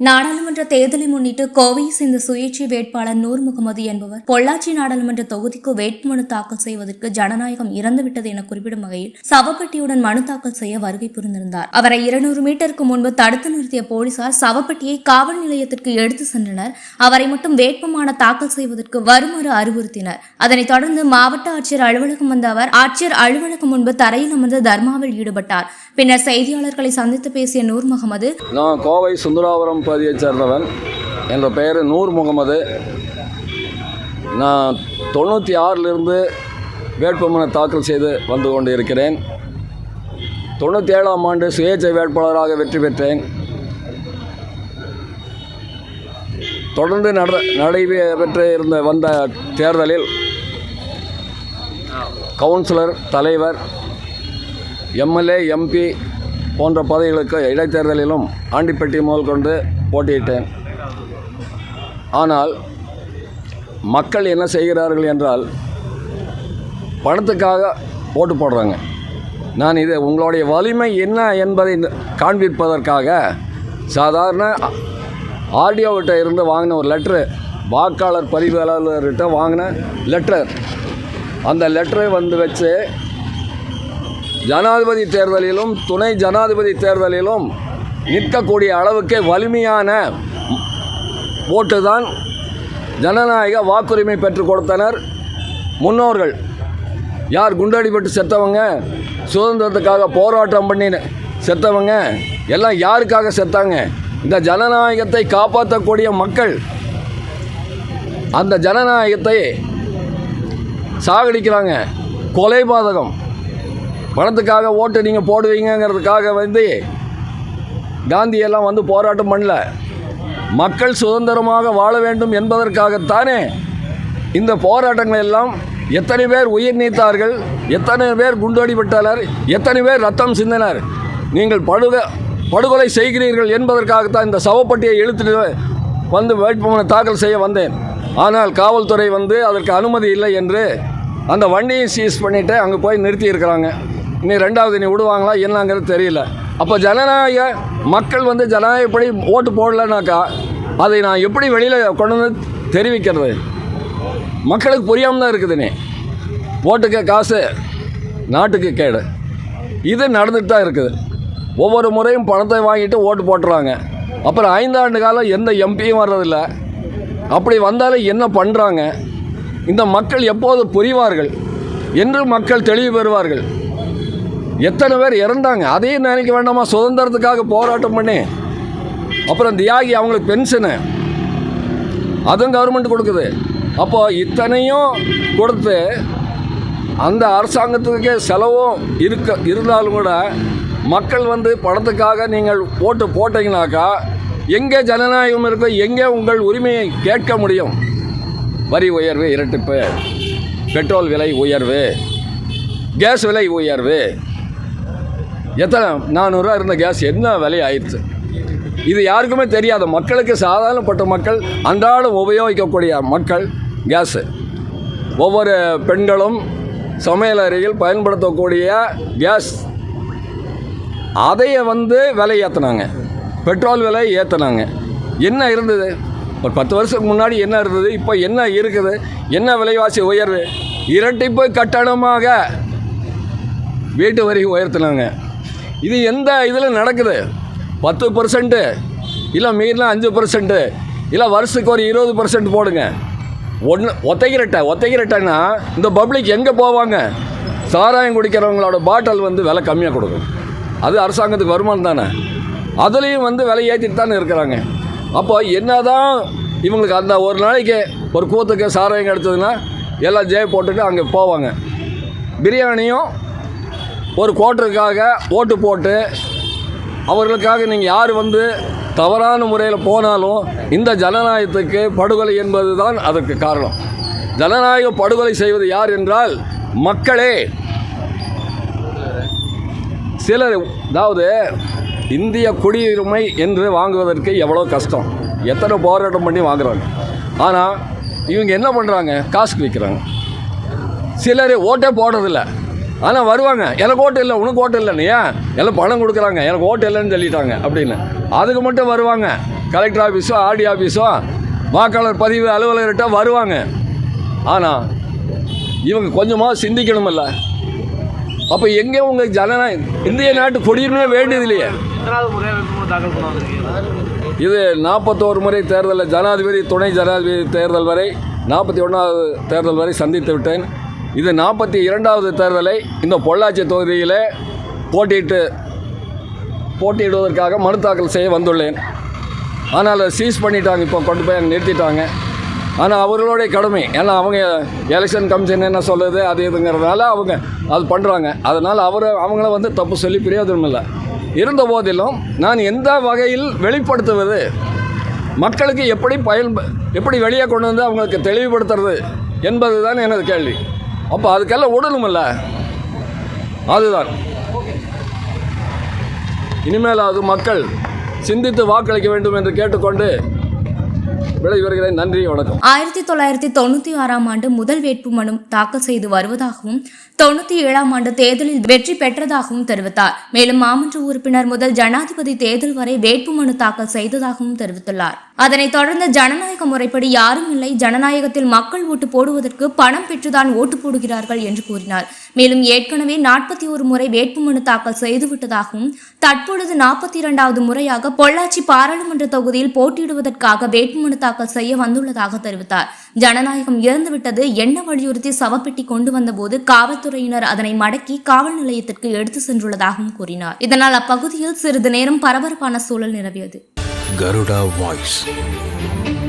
நாடாளுமன்ற தேர்தலை முன்னிட்டு கோவையை சேர்ந்த சுயேட்சை வேட்பாளர் நூர் முகமது என்பவர் பொள்ளாச்சி நாடாளுமன்ற தொகுதிக்கு வேட்புமனு தாக்கல் செய்வதற்கு ஜனநாயகம் இறந்துவிட்டது என குறிப்பிடும் வகையில் சவப்பட்டியுடன் மனு தாக்கல் செய்ய வருகை புரிந்திருந்தார். அவரை இருநூறு மீட்டருக்கு முன்பு தடுத்து நிறுத்திய போலீசார் சவப்பட்டியை காவல் நிலையத்திற்கு எடுத்து சென்றனர். அவரை மட்டும் வேட்புமான தாக்கல் செய்வதற்கு வருமாறு அறிவுறுத்தினர். அதனைத் தொடர்ந்து மாவட்ட ஆட்சியர் அலுவலகம் வந்த அவர் ஆட்சியர் அலுவலகம் முன்பு தரையில் அமர்ந்து தர்மாவில் ஈடுபட்டார். பின்னர் செய்தியாளர்களை சந்தித்து பேசிய நூர் முகமது கோவை சுந்தராபுரம் பகுதியைச் சேர்ந்தவன் என்ற பெயர் நூர் முகமது. நான் தொண்ணூற்றி ஆறிலிருந்து வேட்புமனு தாக்கல் செய்து வந்து கொண்டு இருக்கிறேன் தொண்ணூற்றி ஏழாம் ஆண்டு சுயேட்சை வேட்பாளராக வெற்றி பெற்றேன். தொடர்ந்து நட நடைபெற்று இருந்த வந்த தேர்தலில் கவுன்சிலர் தலைவர் எம்எல்ஏ எம்பி போன்ற பதவிகளுக்கு இடைத்தேர்தலிலும் ஆண்டிப்பட்டி முதல் கொண்டு போட்டியிட்டேன். ஆனால் மக்கள் என்ன செய்கிறார்கள் என்றால் பணத்துக்காக ஓட்டு போடுறாங்க. நான் இது உங்களுடைய வலிமை என்ன என்பதை காண்பிப்பதற்காக சாதாரண ஆடியோவிட்ட இருந்து வாங்கின ஒரு லெட்ரு வாக்காளர் பதிவாளர்கிட்ட வாங்கின லெட்டர் அந்த லெட்டரை வந்து வச்சு ஜனாதிபதி தேர்தலிலும் துணை ஜனாதிபதி தேர்தலிலும் நிற்கக்கூடிய அளவுக்கு வலிமையான ஓட்டு தான் ஜனநாயக வாக்குரிமை பெற்றுக் கொடுத்தனர். முன்னோர்கள் யார் குண்டடிபட்டு செத்தவங்க சுதந்திரத்துக்காக போராட்டம் பண்ணி செத்தவங்க எல்லாம் யாருக்காக செத்தாங்க? இந்த ஜனநாயகத்தை காப்பாற்றக்கூடிய மக்கள் அந்த ஜனநாயகத்தை சாகடிக்கிறாங்க. கொலைபாதகம். பணத்துக்காக ஓட்டு நீங்கள் போடுவீங்கங்கிறதுக்காக வந்து காந்தியெல்லாம் வந்து போராட்டம் பண்ணல. மக்கள் சுதந்திரமாக வாழ வேண்டும் என்பதற்காகத்தானே இந்த போராட்டங்கள் எல்லாம் எத்தனை பேர் உயிர் நீத்தார்கள் எத்தனை பேர் குண்டடிபட்டனர் எத்தனை பேர் ரத்தம் சிந்தினர். நீங்கள் படுக படுகொலை செய்கிறீர்கள் என்பதற்காகத்தான் இந்த சவப்பட்டியை இழுத்துட்டு வந்து வேட்புமனு தாக்கல் செய்ய வந்தேன். ஆனால் காவல்துறை வந்து அதற்கு அனுமதி இல்லை என்று அந்த வண்டியை சீஸ் பண்ணிவிட்டு அங்கே போய் நிறுத்தி இருக்கிறாங்க. இனி ரெண்டாவது நீ விடுவாங்களா என்னங்கிறது தெரியல. அப்போ ஜனநாயக மக்கள் வந்து ஜனநாயகப்படி ஓட்டு போடலனாக்கா அதை நான் எப்படி வெளியில் கொண்டு வந்து தெரிவிக்கிறது? மக்களுக்கு புரியாமல் தான் இருக்குதுனே. ஓட்டுக்கு காசு நாட்டுக்கு கேடு. இது நடந்துட்டு தான் இருக்குது. ஒவ்வொரு முறையும் பணத்தை வாங்கிட்டு ஓட்டு போட்டுறாங்க. அப்புறம் ஐந்தாண்டு காலம் எந்த எம்பியும் வர்றதில்ல. அப்படி வந்தாலும் என்ன பண்ணுறாங்க இந்த மக்கள் எப்போது புரிவார்கள்? என்று மக்கள் தெளிவு பெறுவார்கள். எத்தனை பேர் இறந்தாங்க? அதையும் நினைக்க வேண்டாமா? சுதந்திரத்துக்காக போராட்டம் பண்ணி. அப்புறம் தியாகி அவங்களுக்கு பென்ஷனு அதுவும் கவர்மெண்ட் கொடுக்குது. அப்போ இத்தனையும் கொடுத்து அந்த அரசாங்கத்துக்கு செலவும் இருக்க இருந்தாலும் கூட மக்கள் வந்து பணத்துக்காக நீங்கள் ஓட்டு போட்டீங்கனாக்கா எங்கே ஜனநாயகம் இருக்கோ எங்கே உங்கள் உரிமையை கேட்க முடியும். வரி உயர்வு இரட்டிப்பு பெட்ரோல் விலை உயர்வு கேஸ் விலை உயர்வு. எத்தனை நானூறுரூவா இருந்த கேஸ் என்ன விலை ஆயிடுச்சு இது யாருக்குமே தெரியாது மக்களுக்கு சாதாரணப்பட்ட மக்கள் அன்றாடம் உபயோகிக்கக்கூடிய மக்கள் கேஸு. ஒவ்வொரு பெண்களும் சமையல் அறையில் பயன்படுத்தக்கூடிய கேஸ். அதையே வந்து விலை ஏற்றினாங்க பெட்ரோல் விலை ஏற்றினாங்க என்ன இருந்தது? ஒரு பத்து வருஷத்துக்கு முன்னாடி என்ன இருந்தது? இப்போ என்ன இருக்குது? என்ன விலைவாசி உயர்வு? இரட்டிப்பு கட்டணமாக வீட்டு வரி உயர்த்தினாங்க. இது எந்த இதில் நடக்குது? பத்து பர்சன்ட்டு இல்லை மீறினா அஞ்சு பர்சன்ட்டு இல்லை வருஷத்துக்கு ஒரு இருபது பர்சன்ட் போடுங்க. ஒன்று ஒத்தைக்கிரட்டை ஒத்தைக்கிரட்டைன்னா இந்த பப்ளிக் எங்கே போவாங்க? சாராயம் குடிக்கிறவங்களோட பாட்டில் வந்து விலை கம்மியாக கொடுக்கும். அது அரசாங்கத்துக்கு வருமானம் தானே. அதுலேயும் வந்து விலை ஏற்றிட்டு தானே இருக்கிறாங்க. அப்போ என்ன தான் இவங்களுக்கு அந்த ஒரு நாளைக்கு ஒரு கூத்துக்கு சாராயம் கிடச்சதுன்னா எல்லாம் ஜெய போட்டுட்டு அங்கே போவாங்க. பிரியாணியும் ஒரு கோட்டருக்காக ஓட்டு போட்டு அவர்களுக்காக நீங்கள் யார் வந்து தவறான முறையில் போனாலும் இந்த ஜனநாயகத்துக்கு படுகொலை என்பது தான் அதற்கு காரணம். ஜனநாயக படுகொலை செய்வது யார் என்றால் மக்களே. சிலர் அதாவது இந்திய குடியுரிமை என்று வாங்குவதற்கு எவ்வளோ கஷ்டம். எத்தனை போராட்டம் பண்ணி வாங்குறாங்க. ஆனால் இவங்க என்ன பண்ணுறாங்க காசுக்கு விற்கிறாங்க சிலர் ஓட்டே போடுறதில்ல. ஆனால் வருவாங்க. எனக்கு ஓட்டு இல்லை உனக்கு ஓட்டு இல்லைன்னு ஏன் எல்லாம் பணம் கொடுக்குறாங்க. எனக்கு ஓட்டு இல்லைன்னு சொல்லிட்டாங்க அப்படின்னு. அதுக்கு மட்டும் வருவாங்க. கலெக்டர் ஆஃபீஸோ ஆர்டி ஆஃபீஸோ வாக்காளர் பதிவு அலுவலர்கிட்ட வருவாங்க. ஆனால் இவங்க கொஞ்சமாக சிந்திக்கணுமில்ல. அப்போ எங்கே உங்கள் ஜனநாயகம் இந்திய நாட்டு குடியுரிமை வேண்டியது இல்லையே? இது நாற்பத்தோரு முறை தேர்தலில் ஜனாதிபதி துணை ஜனாதிபதி தேர்தல் வரை நாற்பத்தி ஒன்றாவது தேர்தல் வரை சந்தித்து விட்டேன். இது நாற்பத்தி இரண்டாவது தேர்தலை இந்த பொள்ளாச்சி தொகுதியில் போட்டியிட்டு போட்டியிடுவதற்காக மனு தாக்கல் செய்ய வந்துள்ளேன். ஆனால் அதை சீஸ் பண்ணிட்டாங்க இப்போ கொண்டு போய் அங்கே நிறுத்திட்டாங்க. ஆனால் அவர்களுடைய கடமை ஏன்னா அவங்க எலெக்ஷன் கமிஷன் என்ன சொல்லுது அது இதுங்கிறதுனால அவங்க அது பண்ணுறாங்க அதனால் அவர் அவங்கள வந்து தப்பு சொல்லி பிரயோஜனம் இல்லை. இருந்த போதிலும் நான் எந்த வகையில் வெளிப்படுத்துவது மக்களுக்கு எப்படி பயன் எப்படி வெளியே கொண்டு வந்து அவங்களுக்கு தெளிவுபடுத்துறது என்பது தான் எனது கேள்வி. அப்போ அதுக்கெல்லாம் விடணுமில்ல அதுதான். இனிமேலாவது மக்கள் சிந்தித்து வாக்களிக்க வேண்டும் என்று கேட்டுக்கொண்டு விடைபெறுகிறேன் நன்றி வணக்கம். ஆயிரத்தி தொள்ளாயிரத்தி தொண்ணூத்தி ஆறாம் ஆண்டு முதல் வேட்புமனு தாக்கல் செய்து வருவதாகவும் தொண்ணூத்தி ஏழாம் ஆண்டு தேர்தலில் வெற்றி பெற்றதாகவும் தெரிவித்தார். மேலும் மாமன்ற உறுப்பினர் முதல் ஜனாதிபதி தேர்தல் வரை வேட்புமனு தாக்கல் செய்ததாகவும் தெரிவித்துள்ளார். அதனைத் தொடர்ந்து ஜனநாயக முறைப்படி யாரும் இல்லை. ஜனநாயகத்தில் மக்கள் ஓட்டு போடுவதற்கு பணம் பெற்றுதான் ஓட்டு போடுகிறார்கள் என்று கூறினார். மேலும் ஏற்கனவே நாற்பத்தி ஒரு முறை வேட்புமனு தாக்கல் செய்துவிட்டதாகவும் தற்பொழுது நாற்பத்தி இரண்டாவது முறையாக பொள்ளாச்சி பாராளுமன்ற தொகுதியில் போட்டியிடுவதற்காக வேட்புமனு தாக்கல் செய்ய வந்துள்ளதாக தெரிவித்தார். ஜனநாயகம் இறந்துவிட்டது என்ன வலியுறுத்தி சவப்பெட்டி கொண்டு வந்தபோது காவல்துறையினர் அதனை மடக்கி காவல் நிலையத்திற்கு எடுத்து சென்றுள்ளதாகவும் கூறினார். இதனால் அப்பகுதியில் சிறிது நேரம் பரபரப்பான சூழல் நிலவியது. கருடா வாய்ஸ்.